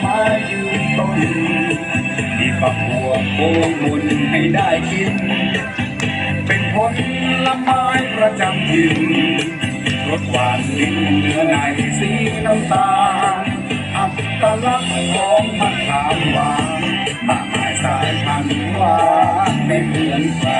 ไม้ยืนต้นที่ฝักบัวโคงมุนให้ได้กิน เป็นผลละไม้ประจำถิ่นรสหวานลิ้นเนื้อในสีน้ำตาลอัตลักษณ์ของมะขามหวานมากมายสายพันธุ์หวานไม่เหมือนใคร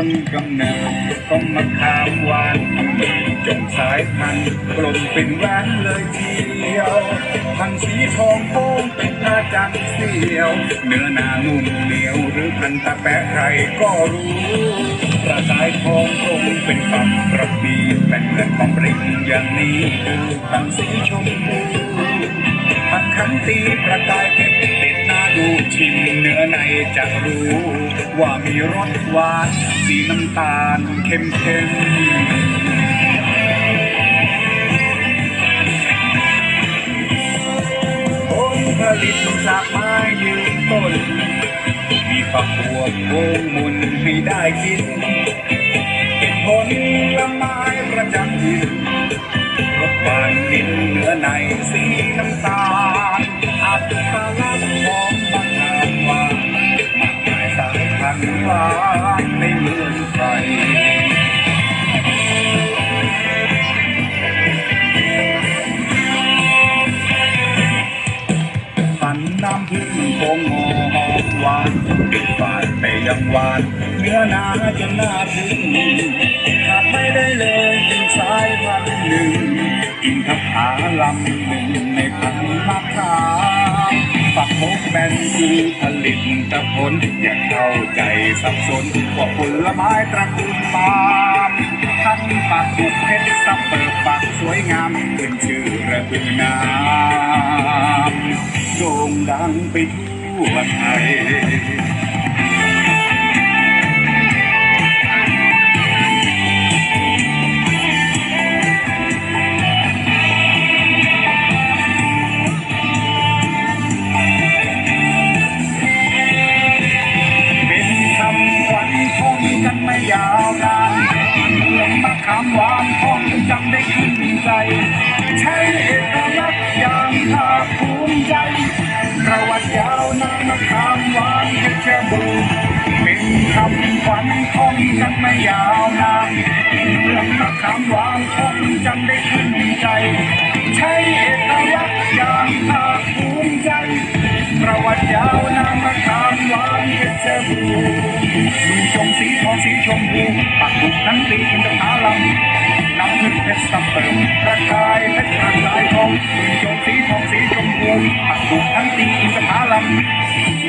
ต้นกำเนิดของมะขามหวานจงสายพันธุ์กลมเป็นแหวนเลยทีเดียวพันสีทองโค้งเป็นหน้าจังเสียว เนื้อหนานุ่มเหนียวหรือพันตะแปะใครก็รู้ประสายทองตรงเป็นฝักกระปีเป็นเหมือนของปริงอย่างนี้คือพันสีชมพูผักขันตีประกายเพชร ดหน้าดูชิมเนื้อในจะรู้ ว่ามีรสหวานสีน้ำตาลเข้มเข้มผลผลิตจากไม้ยืนต้น มีฝักบัวโงมุนให้ได้กินเป็นผลละไม้ประจำถิ่นรสหวานลิ้นเนื้อในสีน้ำตาลายพันวานไม่เหมือนใครฝันน้ำพึ่งคงหอมหวานปิดฝาดไปยังหวานเนื้อหนาจนน่าถึงขาดไม่ได้เลยเป็นสายพันหนึ่งอินทผาลำหนึ่งในพันมะขาม ฝักมนคือผลิตผลอย่าเข้าใจสับสนว่าผลไม้ตระกูลปาล์มทั้งปากถูกเพชรสับเปิดปากสวยงามขึ้นชื่อระดือน้ำโด่งดังไปทั่วไทย มืองมะขามหวานท่องจำได้ขึ้นใจ ใช้เอกลักษณ์อย่างภาคภูมิใจประวัติยาวนานมะขามหวานเพชรบูรณ์เป็นคำขวัญท่องกันไม่ยาวนานเมืองมะขามหวานท่องจำได้ขึ้นใจ ใช้เอกลักษณ์อย่างภาคภูมิใจประวัติยาวนานมะขามหวานเพชรบูรณ์มีชมสีทองสีชมพูปักถูกทั้งตี นทผลัมน้ำพึ่งเพชรสับเปิมประกายเพชรประกายทองมีชมสีทองสีชมพูปักถูกทั้งตีอินทผลัม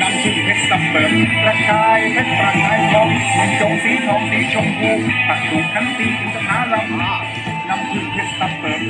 น้ำพึ่งเพชรสับเปิมประกายเพชรประกายทองมีชมสีทองสีชมพูปักถูกทั้งตีอินทผลัมน้ำพึ่งเพชรสับเปิม